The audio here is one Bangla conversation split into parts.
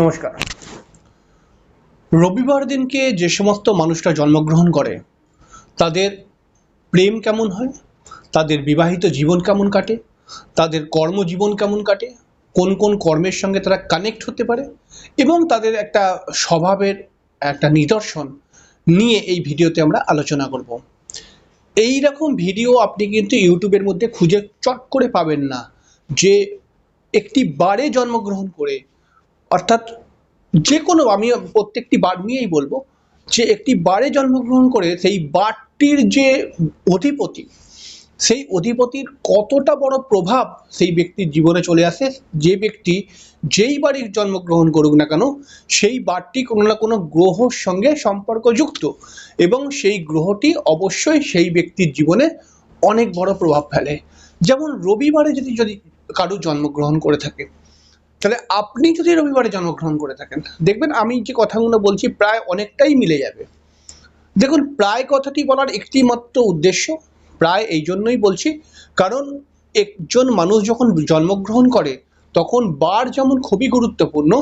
নমস্কার। রবিবার দিনকে যে সমস্ত মানুষরা জন্মগ্রহণ করে, তাদের প্রেম কেমন হয়? তাদের বিবাহিত জীবন কেমন কাটে? তাদের কর্মজীবন কেমন কাটে? কোন কোন কর্মের সঙ্গে তারা কানেক্ট হতে পারে? এবং তাদের একটা স্বভাবের একটা নিদর্শন নিয়ে এই ভিডিওতে আমরা আলোচনা করব। এই রকম ভিডিও আপনি কিন্তু ইউটিউবের মধ্যে খুঁজে চট করে পাবেন না যে একটি বারে জন্মগ্রহণ করে অর্থাৎ যে কোনো, আমি প্রত্যেকটি বার নিয়েই বলব, যে একটি বারে জন্মগ্রহণ করে সেই বারটির যে অধিপতি, সেই অধিপতির কতটা বড় প্রভাব সেই ব্যক্তির জীবনে চলে আসে, যে ব্যক্তি যেই বাড়ি জন্মগ্রহণ করুক না কেন, সেই বারটি কোনো না কোনো গ্রহর সঙ্গে সম্পর্কযুক্ত এবং সেই গ্রহটি অবশ্যই সেই ব্যক্তির জীবনে অনেক বড় প্রভাব ফেলে। যেমন রবিবারে যদি যদি কারও জন্মগ্রহণ করে থাকে তাহলে আপনি যদি রবিবারে জন্মগ্রহণ করে থাকেন, দেখবেন আমি যে কথাগুলো বলছি প্রায় অনেকটাই মিলে যাবে। দেখুন, প্রায় কথাটি বলার একটি মাত্র উদ্দেশ্য, প্রায় এই জন্যই বলছি, কারণ একজন মানুষ যখন জন্মগ্রহণ করে, তখন বার যেমন খুবই গুরুত্বপূর্ণ,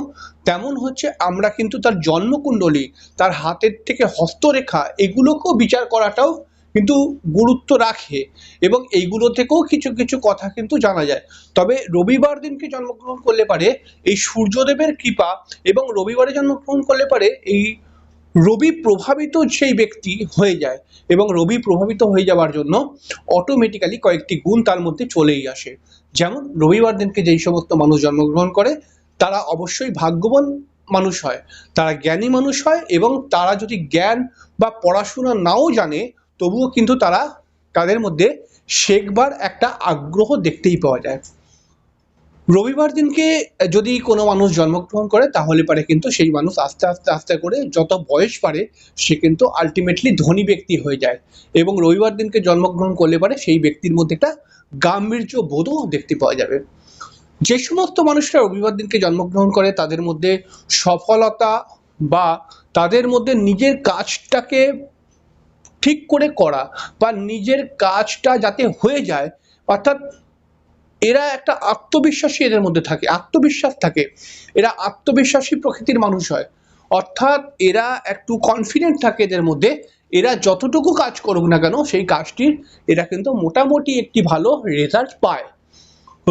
তেমন হচ্ছে আমরা কিন্তু তার জন্মকুণ্ডলী, তার হাতের থেকে হস্তরেখা, এগুলোকেও বিচার করাটাও কিন্তু গুরুত্ব রাখে এবং এইগুলো থেকেও কিছু কিছু কথা কিন্তু জানা যায়। তবে রবিবার দিনকে জন্মগ্রহণ করলে পারে এই সূর্যদেবের কৃপা এবং রবিবারে জন্মগ্রহণ করলে পারে এই রবি প্রভাবিত সেই ব্যক্তি হয়ে যায় এবং রবি প্রভাবিত হয়ে যাওয়ার জন্য অটোমেটিক্যালি কয়েকটি গুণ তার মধ্যে চলেই আসে। যেমন রবিবার দিনকে যেই সমস্ত মানুষ জন্মগ্রহণ করে, তারা অবশ্যই ভাগ্যবান মানুষ হয়, তারা জ্ঞানী মানুষ হয় এবং তারা যদি জ্ঞান বা পড়াশোনা নাও জানে তবুও কিন্তু তারা তাদের মধ্যে শেখবার একটা আগ্রহ দেখতেই পাওয়া যায়। রবিবার দিনকে যদি কোনো মানুষ জন্মগ্রহণ করে, তাহলে পারে কিন্তু সেই মানুষ আস্তে আস্তে আস্তে করে যত বয়স পারে, সে কিন্তু আলটিমেটলি ধনী ব্যক্তি হয়ে যায়। এবং রবিবার দিনকে জন্মগ্রহণ করলে পারে, সেই ব্যক্তির মধ্যে একটা গাম্ভীর্য বোধও দেখতে পাওয়া যাবে। যে সমস্ত মানুষরা রবিবার দিনকে জন্মগ্রহণ করে, তাদের মধ্যে সফলতা বা তাদের মধ্যে নিজের কাজটাকে ঠিক করে করা বা নিজের কাজটা যাতে হয়ে যায়, অর্থাৎ এরা একটা আত্মবিশ্বাসী এদের মধ্যে থাকে, আত্মবিশ্বাস থাকে। এরা আত্মবিশ্বাসী প্রকৃতির মানুষ হয়। অর্থাৎ এরা একটু কনফিডেন্ট থাকে এদের মধ্যে, এরা যতটুকু কাজ করুক না কেন, সেই কাজটির এরা কিন্তু মোটামুটি একটি ভালো রেজাল্ট পায়।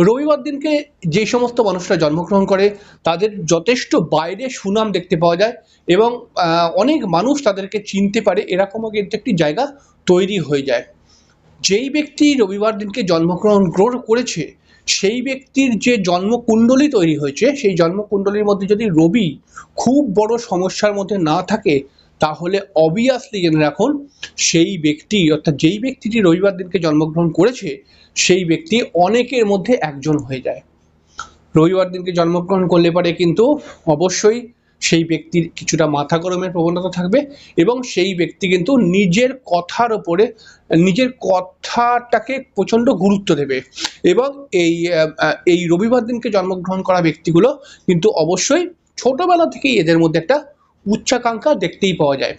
রবিবার দিনকে যে সমস্ত মানুষরা জন্মগ্রহণ করে, তাদের যথেষ্ট বাইরে সুনাম দেখতে পাওয়া যায় এবং অনেক মানুষ তাদেরকে চিনতে পারে, এরকমও কিন্তু একটি জায়গা তৈরি হয়ে যায়। যেই ব্যক্তি রবিবার দিনকে জন্মগ্রহণ গ্রহণ করেছে, সেই ব্যক্তির যে জন্মকুণ্ডলী তৈরি হয়েছে, সেই জন্মকুণ্ডলীর মধ্যে যদি রবি খুব বড় সমস্যার মধ্যে না থাকে তাহলে অবভিয়াসলি জেনে রাখুন, সেই ব্যক্তি, অর্থাৎ যেই ব্যক্তিটি রবিবার দিনকে জন্মগ্রহণ করেছে, সেই ব্যক্তি অনেকের মধ্যে একজন হয়ে যায়। রবিবার দিনকে জন্মগ্রহণ করলে পারে কিন্তু অবশ্যই সেই ব্যক্তির কিছুটা মাথা গরমের প্রবণতা থাকবে এবং সেই ব্যক্তি কিন্তু নিজের কথার ওপরে নিজের কথাটাকে প্রচণ্ড গুরুত্ব দেবে এবং এই এই রবিবার দিনকে জন্মগ্রহণ করা ব্যক্তিগুলো কিন্তু অবশ্যই ছোটবেলা থেকেই এদের মধ্যে একটা উচ্চাকাঙ্ক্ষা দেখতেই পাওয়া যায়।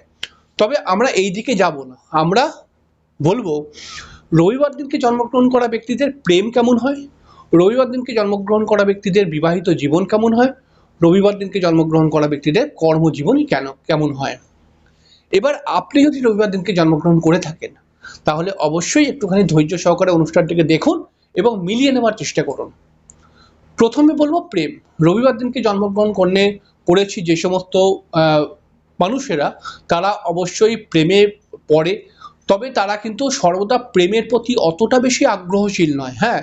তবে আমরা এই দিকে যাব না। আমরা বলব, রবিবার দিনকে জন্মগ্রহণ করা ব্যক্তিদের প্রেম কেমন হয়? রবিবার দিনকে জন্মগ্রহণ করা ব্যক্তিদের বিবাহিত জীবন কেমন হয়? রবিবার দিনকে জন্মগ্রহণ করা ব্যক্তিদের কর্মজীবন কেন, কেমন হয়? এবার আপনি যদি রবিবার দিনকে জন্মগ্রহণ করে থাকেন, তাহলে অবশ্যই একটুখানি ধৈর্য সহকারে অনুষ্ঠানটিকে দেখুন এবং মিলিয়ে নেওয়ার চেষ্টা করুন। প্রথমে বলব প্রেম। রবিবার দিনকে জন্মগ্রহণ করলে করেছি যে সমস্ত মানুষেরা, তারা অবশ্যই প্রেমে পড়ে। তবে তারা কিন্তু সর্বদা প্রেমের প্রতি অতটা বেশি আগ্রহশীল নয় হ্যাঁ?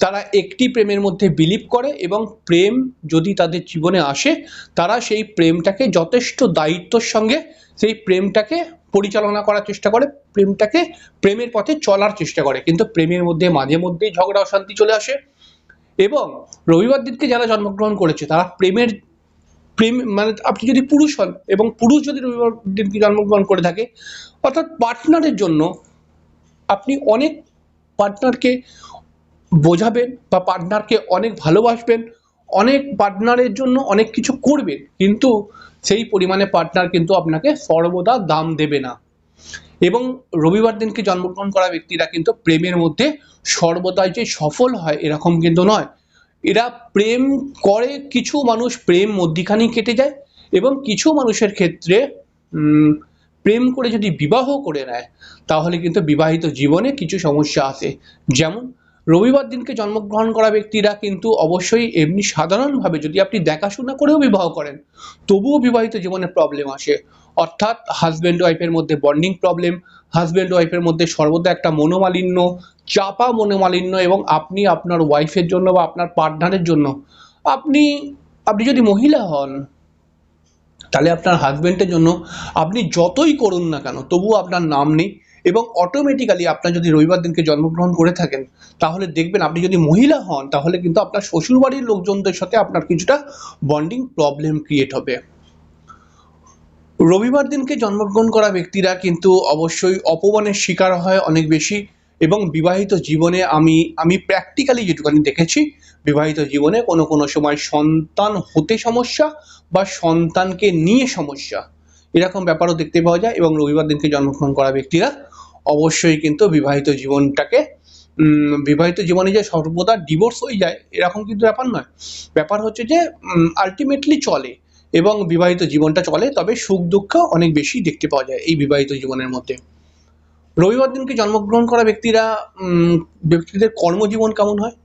তারা একটি প্রেমের মধ্যে বিলিভ করে এবং প্রেম যদি তাদের জীবনে আসে, তারা সেই প্রেমটাকে যথেষ্ট দায়িত্বর সঙ্গে, সেই প্রেমটাকে পরিচালনা করার চেষ্টা করে, প্রেমটাকে প্রেমের পথে চলার চেষ্টা করে। কিন্তু প্রেমের মধ্যে মাঝে মধ্যেই ঝগড়া, অশান্তি চলে আসে। এবং রবিবার দিনকে যারা জন্মগ্রহণ করেছে, তারা প্রেমের প্রেম মানে আপনি যদি পুরুষ হন এবং পুরুষ যদি রবিবার দিনকে জন্মগ্রহণ করে থাকে, অর্থাৎ পার্টনারের জন্য আপনি অনেক পার্টনারকে বোঝাবেন বা পার্টনারকে অনেক ভালোবাসবেন, অনেক পার্টনারের জন্য অনেক কিছু করবেন, কিন্তু সেই পরিমাণে পার্টনার কিন্তু আপনাকে সর্বদা দাম দেবে না। এবং রবিবার দিনকে জন্মগ্রহণ করা ব্যক্তিরা কিন্তু প্রেমের মধ্যে সর্বদাই যে সফল হয় এরকম কিন্তু নয়। এরা প্রেম করে, কিছু মানুষ প্রেম মধ্যিখানেই কেটে যায় এবং কিছু মানুষের ক্ষেত্রে প্রেম করে যদি বিবাহ করে নেয়, তাহলে কিন্তু বিবাহিত জীবনে কিছু সমস্যা আসে। যেমন রবিবার দিনকে জন্মগ্রহণ করা ব্যক্তিরা কিন্তু অবশ্যই এমনি সাধারণভাবে যদি আপনি দেখাশোনা করেও বিবাহ করেন, তবুও বিবাহিত জীবনে প্রবলেম আসে। অর্থাৎ হাজব্যান্ড ওয়াইফের মধ্যে বন্ডিং প্রবলেম হাজব্যান্ড ওয়াইফের মধ্যে সর্বদা একটা মনোমালিন্য, চাপা মনোমালিন্য এবং আপনি আপনার ওয়াইফের জন্য বা আপনার পার্টনারের জন্য, আপনি আপনি যদি মহিলা হন, তাহলে আপনার হাজবেন্ডের জন্য আপনি যতই করুন না কেন, তবুও আপনার নাম নেই। এবং অটোমেটিক্যালি আপনার যদি রবিবার দিনকে জন্মগ্রহণ করে থাকেন, তাহলে দেখবেন আপনি যদি মহিলা হন, তাহলে কিন্তু আপনার শ্বশুরবাড়ির লোকজনদের সাথে আপনার কিছুটা বন্ডিং প্রবলেম ক্রিয়েট হবে। রবিবার দিনকে জন্মগ্রহণ করা ব্যক্তিরা কিন্তু অবশ্যই অপমানের শিকার হয় অনেক বেশি এবং বিবাহিত জীবনে আমি আমি প্র্যাকটিক্যালি যেটুকানি দেখেছি, বিবাহিত জীবনে কোনো কোনো সময় সন্তান হতে সমস্যা বা সন্তানকে নিয়ে সমস্যা, এরকম ব্যাপারও দেখতে পাওয়া যায় এবং রবিবার দিনকে জন্মগ্রহণ করা ব্যক্তিরা অবশ্যই কিন্তু বিবাহিত জীবনটাকে বিবাহিত জীবনে যে সর্বদা ডিভোর্স হয়ে যায়, এরকম কিন্তু ব্যাপার নয়। ব্যাপার হচ্ছে যে আলটিমেটলি চলে এবং বিবাহিত জীবনটা চলে, তবে সুখ দুঃখ অনেক বেশি দেখতে পাওয়া যায় এই বিবাহিত জীবনের মধ্যে। রবিবার দিনকে জন্মগ্রহণ করা ব্যক্তিরা ব্যক্তিদের কর্মজীবন কেমন হয়?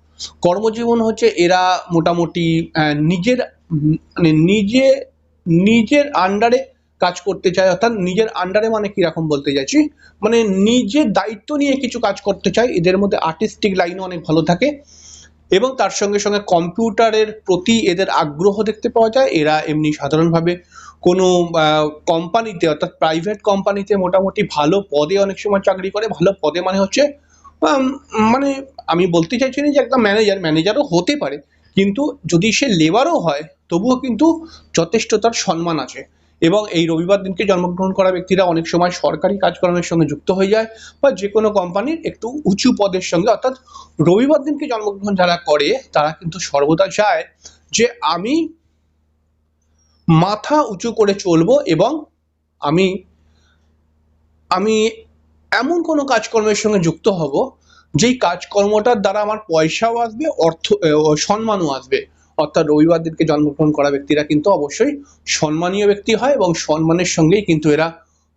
কর্মজীবন হচ্ছে এরা মোটামুটি নিজের মানে নিজে, নিজের আন্ডারে কাজ করতে চায়, অর্থাৎ নিজের আন্ডারে মানে কীরকম বলতে চাইছি? মানে নিজের দায়িত্ব নিয়ে কিছু কাজ করতে চায়, এদের মধ্যে আর্টিস্টিক লাইনও অনেক ভালো থাকে এবং তার সঙ্গে সঙ্গে কম্পিউটারের প্রতি এদের আগ্রহ দেখতে পাওয়া যায়। এরা এমনি সাধারণভাবে কোনো কোম্পানিতে অর্থাৎ প্রাইভেট কোম্পানিতে মোটামুটি ভালো পদে অনেক সময় চাকরি করে। ভালো পদে মানে হচ্ছে মানে আমি বলতে চাইছি না যে একদম ম্যানেজার ম্যানেজারও হতে পারে, কিন্তু যদি সে লেবারও হয়, তবুও কিন্তু যথেষ্ট তার সম্মান আছে। এবং এই রবিবার দিনকে জন্মগ্রহণ করা ব্যক্তিরা অনেক সময় সরকারি কাজকর্মের সঙ্গে যুক্ত হয়ে যায় বা যে কোনো কোম্পানির একটু উঁচু পদের সঙ্গে। অর্থাৎ রবিবার দিনকে জন্মগ্রহণ যারা করে, তারা কিন্তু সর্বদা চায় যে আমি মাথা উঁচু করে চলবো এবং আমি আমি এমন কোনো কাজকর্মের সঙ্গে যুক্ত হব, যেই কাজকর্মটার দ্বারা আমার পয়সাও আসবে, অর্থ সম্মানও আসবে। অর্থাৎ রবিবার দিনকে জন্মগ্রহণ করা ব্যক্তিরা কিন্তু অবশ্যই সম্মানীয় ব্যক্তি হয় এবং সম্মানের সঙ্গেই কিন্তু এরা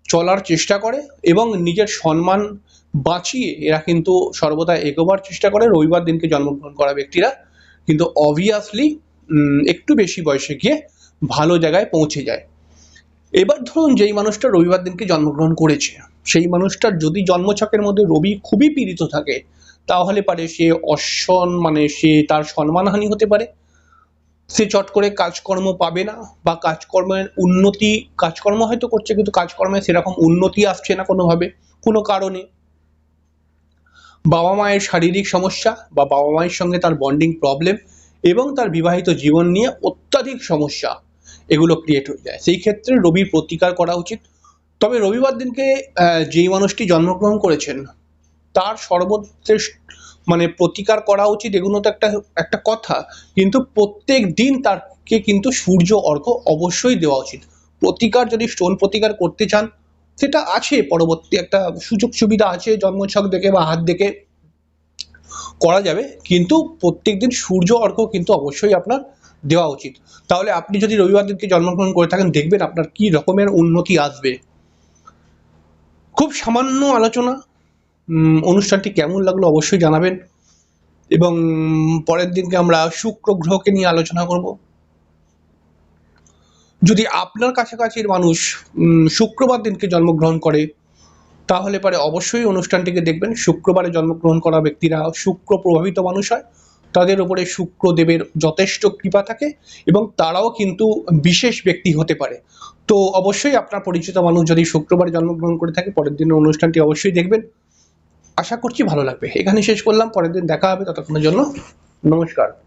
চলার চেষ্টা করে এবং নিজের সম্মান বাঁচিয়ে এরা কিন্তু সর্বদা এগোবার চেষ্টা করে রবিবার দিনকে জন্মগ্রহণ করা ব্যক্তিরা। কিন্তু অবভিয়াসলি একটু বেশি বয়সে গিয়ে ভালো জায়গায় পৌঁছে যায়। এবার ধরুন যেই মানুষটা রবিবার দিনকে জন্মগ্রহণ করেছে, সেই মানুষটার যদি জন্মছকের মধ্যে রবি খুবই পীড়িত থাকে, তাহলে পারে সে অসন মানে সে তার সম্মানহানি হতে পারে। সে চট করে কাজকর্ম পাবে না বা কাজকর্মের উন্নতি, কাজকর্ম হয়তো করছে কিন্তু কাজকর্মে সেরকম উন্নতি আসছে না কোনোভাবে, কোনো কারণে। বাবা মায়ের শারীরিক সমস্যা বা বাবা মায়ের সঙ্গে তার বন্ডিং প্রবলেম এবং তার বিবাহিত জীবন নিয়ে অত্যাধিক সমস্যা, এগুলো ক্রিয়েট হয়ে যায়। সেই ক্ষেত্রে রবির প্রতিকার করা উচিত। তবে রবিবার দিনকে যেই মানুষটি জন্মগ্রহণ করেছেন, তার সর্বশ্রেষ্ঠ মানে প্রতিকার করা উচিত এগুলো তো একটা একটা কথা। কিন্তু প্রত্যেক দিন তাকে কিন্তু সূর্য অর্ঘ্য অবশ্যই দেওয়া উচিত। প্রতিকার যদি স্টোন প্রতিকার করতে চান, সেটা আছে পরবর্তী একটা সুযোগ সুবিধা আছে, জন্মছক দেখে বা হাত দেখে করা যাবে। কিন্তু প্রত্যেক দিন সূর্য অর্ঘ্য কিন্তু অবশ্যই আপনার দেওয়া উচিত। তাহলে আপনি যদি রবিবার দিনকে জন্মগ্রহণ করে থাকেন, দেখবেন আপনার কি রকমের উন্নতি আসবে। খুব সামান্য আলোচনা অনুষ্ঠানটি কেমন লাগল অবশ্যই জানাবেন। এবং পরের দিনকে আমরা শুক্র গ্রহকে নিয়ে আলোচনা করব। যদি আপনার কাছাকাছির মানুষ শুক্রবার দিনকে জন্মগ্রহণ করে, তাহলে পরে অবশ্যই অনুষ্ঠানটিকে দেখবেন। শুক্রবারে জন্মগ্রহণ করা ব্যক্তিরা শুক্র প্রভাবিত মানুষ হয়। তাদের উপরে শুক্রদেবের যথেষ্ট কৃপা থাকে এবং তারাও কিন্তু বিশেষ ব্যক্তি হতে পারে। তো অবশ্যই আপনার পরিচিত মানুষ যদি শুক্রবারে জন্মগ্রহণ করে থাকে, পরের দিনের অনুষ্ঠানটি অবশ্যই দেখবেন। আশা করছি ভালো লাগবে। এখানে শেষ করলাম পরের দিন দেখা হবে ততক্ষণের জন্য নমস্কার।